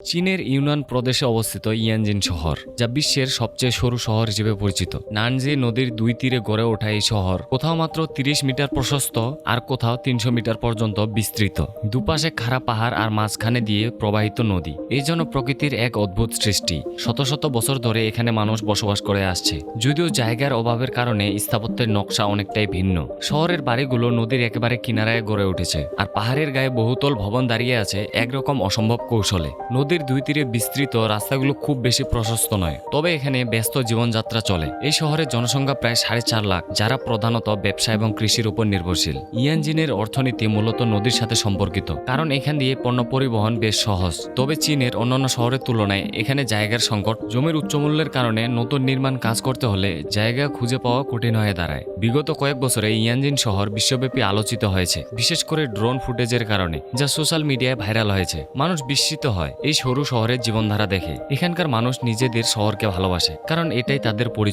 চীনের ইউনান প্রদেশে অবস্থিত ইয়ানজিন শহর, যা বিশ্বের সবচেয়ে সরু শহর হিসেবে পরিচিত। নানজি নদীর দুই তীরে গড়ে ওঠা এই শহর কোথাও মাত্র তিরিশ মিটার প্রশস্ত আর কোথাও তিনশো মিটার পর্যন্ত বিস্তৃত। দুপাশে খাড়া পাহাড় আর মাঝখানে দিয়ে প্রবাহিত নদী। এই জন্য প্রকৃতির এক অদ্ভুত সৃষ্টি। শত শত বছর ধরে এখানে মানুষ বসবাস করে আসছে। যদিও জায়গার অভাবের কারণে স্থাপত্যের নকশা অনেকটাই ভিন্ন। শহরের বাড়িগুলো নদীর একেবারে কিনারায় গড়ে উঠেছে। আর পাহাড়ের গায়ে বহুতল ভবন দাঁড়িয়ে আছে একরকম অসম্ভব কৌশলে। নদীর দুই তীরে বিস্তৃত, রাস্তাগুলো খুব বেশি প্রশস্ত নয়। তবে এখানে ব্যস্ত জীবনযাত্রা চলে। এই শহরের জনসংখ্যা প্রায় সাড়ে চার লাখ, যারা প্রধানত ব্যবসা এবং কৃষির উপর নির্ভরশীল। ইয়ানজিনের অর্থনীতি মূলত নদীর সাথে সম্পর্কিত, কারণ এখান দিয়ে পণ্য পরিবহন বেশ সহজ। তবে চীনের অন্যান্য শহরের তুলনায় এখানে জায়গার সংকট, জমির উচ্চমূল্যের কারণে নতুন নির্মাণ কাজ করতে হলে জায়গা খুঁজে পাওয়া কঠিন হয়ে দাঁড়ায়। বিগত কয়েক বছরে ইয়ানজিন শহর বিশ্বব্যাপী আলোচিত হয়েছে, বিশেষ করে ড্রোন ফুটেজের কারণে, যা সোশ্যাল মিডিয়ায় ভাইরাল হয়েছে। মানুষ বিস্মিত হয়, এই সরু শহরের জীবনধারা দেখে। এখানকার মানুষ নিজেদের শহরকে ভালোবাসে কারণ এটাই তাদের পরিচয়।